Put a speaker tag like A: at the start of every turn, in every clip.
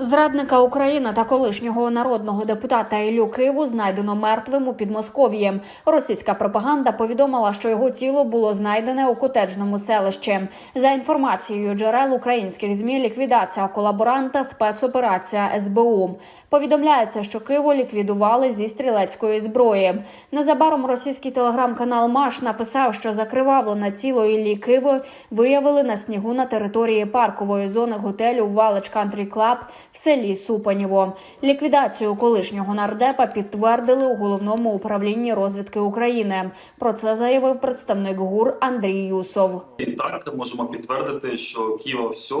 A: Зрадника України та колишнього народного депутата Ілю Киву знайдено мертвим у Підмосков'ї. Російська пропаганда повідомила, що його тіло було знайдене у котеджному селищі. За інформацією джерел українських змі, ліквідація колаборанта спецоперація СБУ. Повідомляється, що Киву ліквідували зі стрілецької зброї. Незабаром російський телеграм-канал Маш написав, що закривавлене тіло Іллі Киви виявили на снігу на території паркової зони готелю Валич Кантрі Клаб в селі Супанєво. Ліквідацію колишнього нардепа підтвердили у головному управлінні розвідки України. Про це заявив представник ГУР Андрій Юсов.
B: І так можемо підтвердити, що Києва все,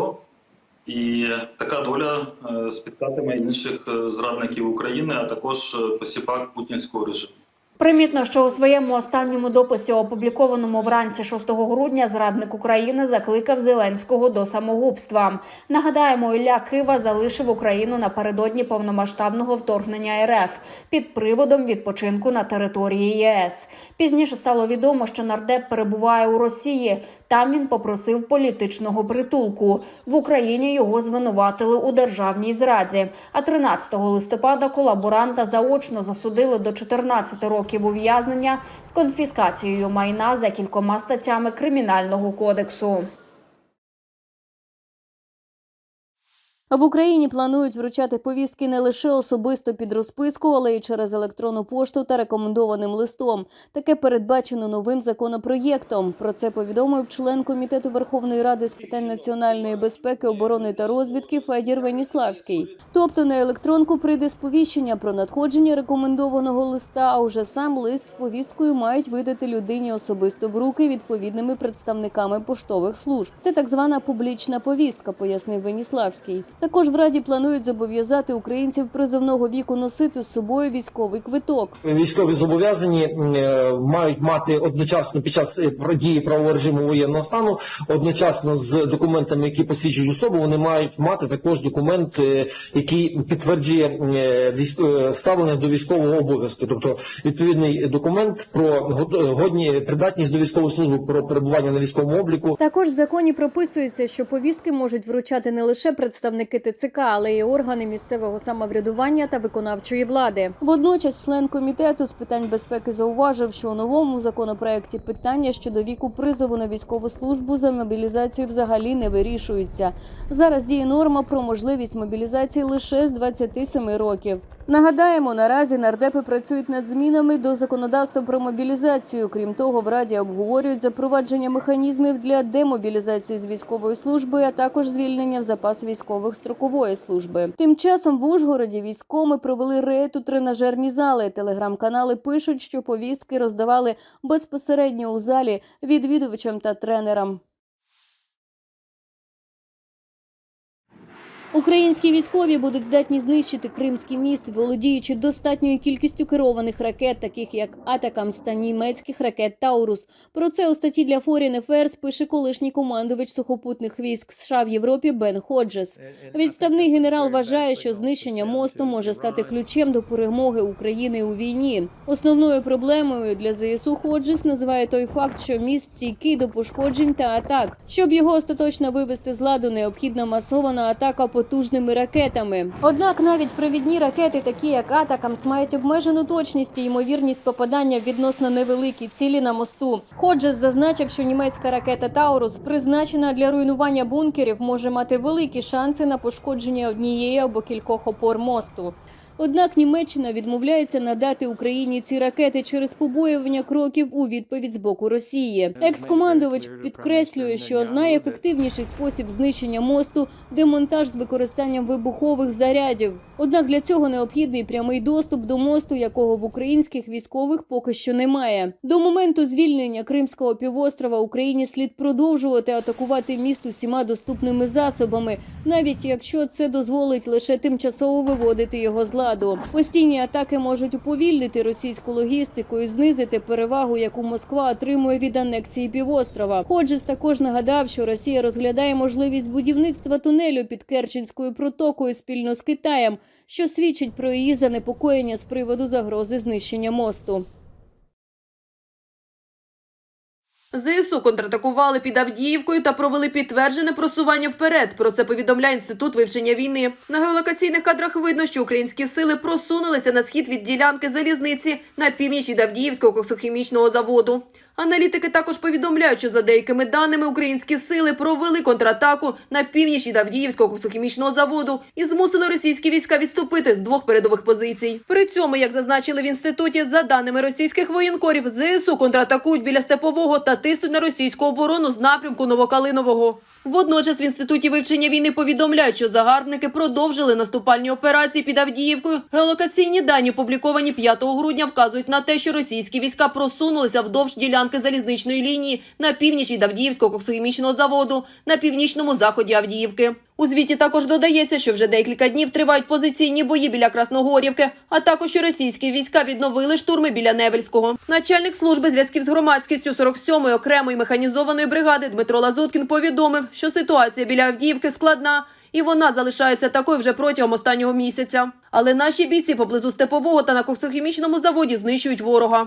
B: і така доля е, спіткатиме інших е, зрадників України, а також е, посіпак путінського режиму.
A: Примітно, що у своєму останньому дописі, опублікованому вранці 6 грудня, зрадник України закликав Зеленського до самогубства. Нагадаємо, Ілля Кива залишив Україну напередодні повномасштабного вторгнення РФ під приводом відпочинку на території ЄС. Пізніше стало відомо, що нардеп перебуває у Росії. Там він попросив політичного притулку. В Україні його звинуватили у державній зраді. А 13 листопада колаборанта заочно засудили до 14 років ув'язнення з конфіскацією майна за кількома статтями кримінального кодексу.
C: В Україні планують вручати повістки не лише особисто під розписку, але й через електронну пошту та рекомендованим листом. Таке передбачено новим законопроєктом. Про це повідомив член комітету Верховної Ради з питань національної безпеки, оборони та розвідки Федір Веніславський. Тобто на електронку прийде сповіщення про надходження рекомендованого листа, а уже сам лист з повісткою мають видати людині особисто в руки відповідними представниками поштових служб. Це так звана публічна повістка, пояснив Веніславський. Також в раді планують зобов'язати українців призовного віку носити з собою військовий квиток.
D: Військові зобов'язані е, мають мати одночасно під час е, дії правового режиму воєнного стану, одночасно з документами, які посвідчують особу, вони мають мати також документ, е, який підтверджує ставлення до військового обов'язку, тобто відповідний документ про годні придатність до військової служби, про перебування на військовому обліку.
C: Також в законі прописується, що повістки можуть вручати не лише представники ТЦК, але й органи місцевого самоврядування та виконавчої влади. Водночас, член комітету з питань безпеки зауважив, що у новому законопроекті питання щодо віку призову на військову службу за мобілізацію взагалі не вирішуються. Зараз діє норма про можливість мобілізації лише з 27 років. Нагадаємо, наразі нардепи працюють над змінами до законодавства про мобілізацію. Крім того, в раді обговорюють запровадження механізмів для демобілізації з військової служби, а також звільнення в запас військових строкової служби. Тим часом в Ужгороді військоми провели рейд у тренажерні зали. Телеграм-канали пишуть, що повістки роздавали безпосередньо у залі відвідувачам та тренерам. Українські військові будуть здатні знищити Кримський міст, володіючи достатньою кількістю керованих ракет, таких як Атакамс та німецьких ракет Таурус. Про це у статті для Foreign Affairs пише колишній командувач сухопутних військ США в Європі Бен Ходжес. Відставний генерал вважає, що знищення мосту може стати ключем до перемоги України у війні. Основною проблемою для ЗСУ Ходжес називає той факт, що міст стійкий до пошкоджень та атак. Щоб його остаточно вивести з ладу, необхідна масована атака потужними ракетами. Однак навіть провідні ракети, такі як Атакамс, мають обмежену точність і ймовірність попадання в відносно невеликі цілі на мосту. Ходжес зазначив, що німецька ракета Таурус, призначена для руйнування бункерів, може мати великі шанси на пошкодження однієї або кількох опор мосту. Однак Німеччина відмовляється надати Україні ці ракети через побоювання кроків у відповідь з боку Росії. Екс-командувач підкреслює, що найефективніший спосіб знищення мосту демонтаж з використанням вибухових зарядів. Однак для цього необхідний прямий доступ до мосту, якого в українських військових поки що немає. До моменту звільнення Кримського півострова Україні слід продовжувати атакувати міст усіма доступними засобами, навіть якщо це дозволить лише тимчасово виводити його з ладу. Постійні атаки можуть уповільнити російську логістику і знизити перевагу, яку Москва отримує від анексії півострова. Ходжес також нагадав, що Росія розглядає можливість будівництва тунелю під Керченською протокою спільно з Китаєм, що свідчить про її занепокоєння з приводу загрози знищення мосту.
E: ЗСУ контратакували під Авдіївкою та провели підтверджене просування вперед. Про це повідомляє інститут вивчення війни. На геолокаційних кадрах видно, що українські сили просунулися на схід від ділянки залізниці на північ від Авдіївського коксохімічного заводу. Аналітики також повідомляють, що за деякими даними українські сили провели контратаку на північ від Авдіївського коксохімічного заводу і змусили російські війська відступити з двох передових позицій. При цьому, як зазначили в інституті, за даними російських воєнкорів, ЗСУ контратакують біля степового та тиснуть на російську оборону з напрямку Новокалинового. Водночас в інституті вивчення війни повідомляють, що загарбники продовжили наступальні операції під Авдіївкою. Геолокаційні дані, опубліковані 5 грудня, вказують на те, що російські війська просунулися вдовж ділянки залізничної лінії на північ від Авдіївського коксохімічного заводу на північному заході Авдіївки. У звіті також додається, що вже декілька днів тривають позиційні бої біля Красногорівки, а також що російські війська відновили штурми біля Невельського. Начальник служби зв'язків з громадськістю 47-ї окремої механізованої бригади Дмитро Лазуткін повідомив, що ситуація біля Авдіївки складна. І вона залишається такою вже протягом останнього місяця. Але наші бійці поблизу степового та на коксохімічному заводі знищують ворога.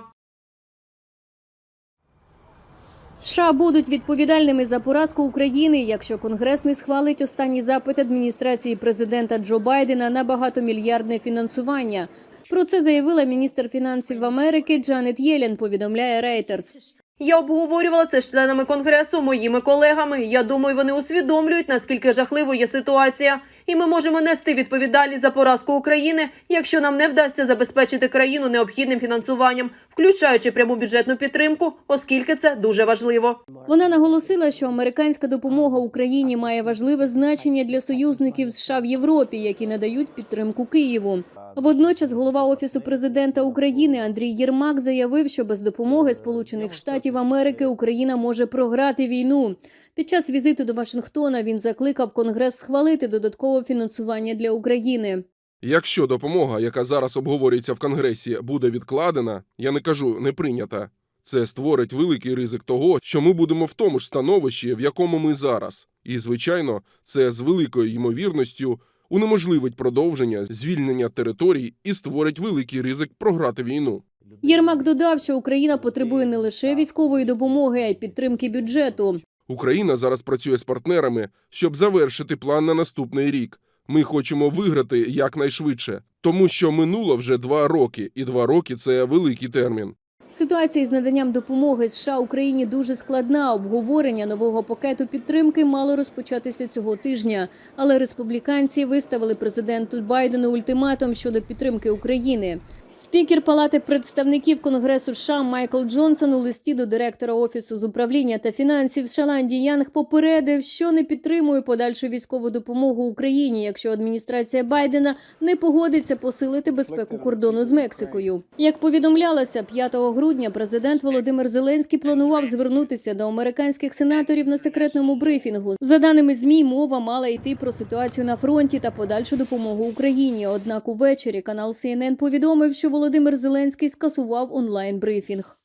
C: США будуть відповідальними за поразку України, якщо Конгрес не схвалить останній запит адміністрації президента Джо Байдена на багатомільярдне фінансування. Про це заявила міністр фінансів Америки Джанет Єлен. Повідомляє Reuters.
E: Я обговорювала це з членами конгресу, моїми колегами. Я думаю, вони усвідомлюють, наскільки жахливою є ситуація. І ми можемо нести відповідальність за поразку України, якщо нам не вдасться забезпечити країну необхідним фінансуванням, включаючи пряму бюджетну підтримку, оскільки це дуже важливо.
C: Вона наголосила, що американська допомога Україні має важливе значення для союзників США в Європі, які надають підтримку Києву. Водночас голова офісу президента України Андрій Єрмак заявив, що без допомоги Сполучених Штатів Америки Україна може програти війну. Під час візиту до Вашингтона він закликав Конгрес схвалити додаткове фінансування для України.
F: Якщо допомога, яка зараз обговорюється в Конгресі, буде відкладена, я не кажу не прийнята. Це створить великий ризик того, що ми будемо в тому ж становищі, в якому ми зараз. І, звичайно, це з великою ймовірністю унеможливить продовження звільнення територій і створить великий ризик програти війну.
C: Єрмак додав, що Україна потребує не лише військової допомоги, а й підтримки бюджету.
F: Україна зараз працює з партнерами, щоб завершити план на наступний рік. Ми хочемо виграти якнайшвидше, тому що минуло вже два роки, і два роки це великий термін.
C: Ситуація із наданням допомоги США Україні дуже складна. Обговорення нового пакету підтримки мало розпочатися цього тижня. Але республіканці виставили президенту Байдену ультиматум щодо підтримки України. Спікер Палати представників Конгресу США Майкл Джонсон у листі до директора офісу з управління та фінансів Шаланді Янг попередив, що не підтримує подальшу військову допомогу Україні, якщо адміністрація Байдена не погодиться посилити безпеку кордону з Мексикою. Як повідомлялося, 5 грудня президент Володимир Зеленський планував звернутися до американських сенаторів на секретному брифінгу. За даними змі, мова мала йти про ситуацію на фронті та подальшу допомогу Україні. Однак увечері канал CNN повідомив, що Володимир Зеленський скасував онлайн брифінг.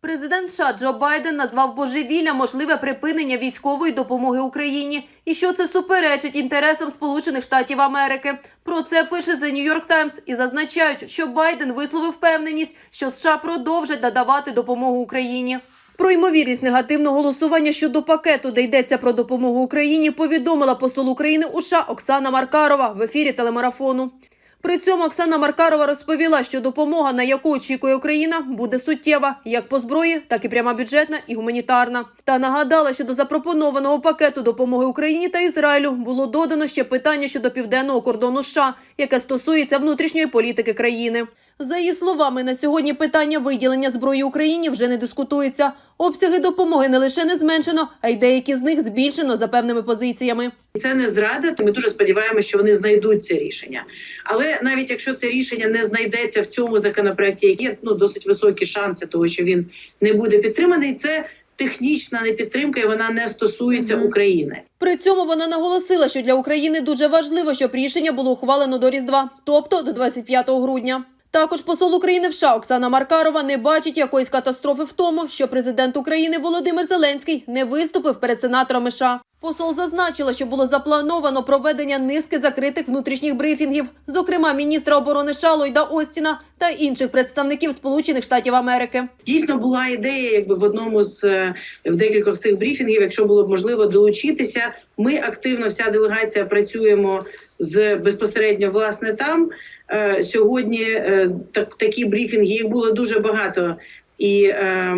E: Президент США Джо Байден назвав божевілля можливе припинення військової допомоги Україні і що це суперечить інтересам Сполучених Штатів Америки. Про це пише The New York Times і зазначають, що Байден висловив впевненість, що США продовжать надавати допомогу Україні. Про ймовірність негативного голосування щодо пакету, де йдеться про допомогу Україні, повідомила посол України у США Оксана Маркарова в ефірі телемарафону. При цьому Оксана Маркарова розповіла, що допомога, на яку очікує Україна, буде суттєва як по зброї, так і пряма бюджетна і гуманітарна. Та нагадала, що до запропонованого пакету допомоги Україні та Ізраїлю було додано ще питання щодо південного кордону США, яке стосується внутрішньої політики країни. За її словами, на сьогодні питання виділення зброї Україні вже не дискутується. Обсяги допомоги не лише не зменшено, а й деякі з них збільшено за певними позиціями.
G: Це не зрада. Ми дуже сподіваємося, що вони знайдуть це рішення. Але навіть якщо це рішення не знайдеться в цьому законопроекті, є ну досить високі шанси, того що він не буде підтриманий, це технічна непідтримка, і вона не стосується
E: Мгм.
G: України.
E: При цьому вона наголосила, що для України дуже важливо, щоб рішення було ухвалено до Різдва, тобто до 25 грудня. Також посол України в США Оксана Маркарова не бачить якоїсь катастрофи в тому, що президент України Володимир Зеленський не виступив перед сенаторами США. Посол зазначила, що було заплановано проведення низки закритих внутрішніх брифінгів, зокрема міністра оборони США Ллойда Остіна та інших представників Сполучених Штатів Америки.
G: Дійсно була ідея, якби в одному з е, в декількох цих брифінгів, якщо було б можливо долучитися. Ми активно, вся делегація працюємо з безпосередньо власне там. Е, сьогодні е, так, такі брифінги їх було дуже багато, і е,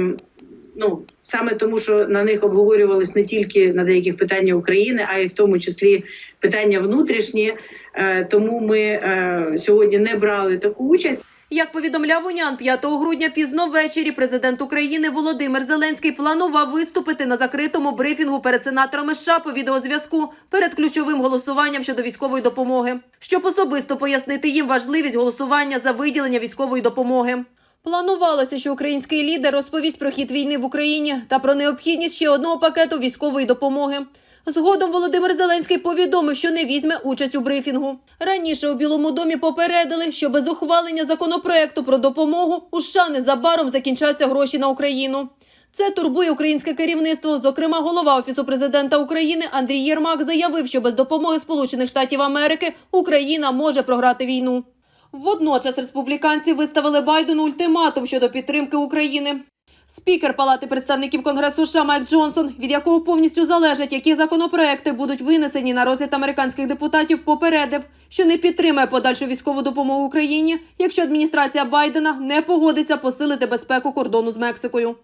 G: ну саме тому, що на них обговорювались не тільки на деяких питання України, а й в тому числі питання внутрішні. Тому ми сьогодні не брали таку участь.
E: Як повідомляв УНЯН, 5 грудня пізно ввечері президент України Володимир Зеленський планував виступити на закритому брифінгу перед сенаторами США по відеозв'язку перед ключовим голосуванням щодо військової допомоги, щоб особисто пояснити їм важливість голосування за виділення військової допомоги. Планувалося, що український лідер розповість про хід війни в Україні та про необхідність ще одного пакету військової допомоги. Згодом Володимир Зеленський повідомив, що не візьме участь у брифінгу. Раніше у Білому домі попередили, що без ухвалення законопроекту про допомогу у США незабаром закінчаться гроші на Україну. Це турбує українське керівництво. Зокрема, голова офісу президента України Андрій Єрмак заявив, що без допомоги Сполучених Штатів Америки Україна може програти війну. Водночас республіканці виставили Байдену ультиматум щодо підтримки України. Спікер Палати представників Конгресу США Майк Джонсон, від якого повністю залежить, які законопроекти будуть винесені на розгляд американських депутатів, попередив, що не підтримає подальшу військову допомогу Україні, якщо адміністрація Байдена не погодиться посилити безпеку кордону з Мексикою.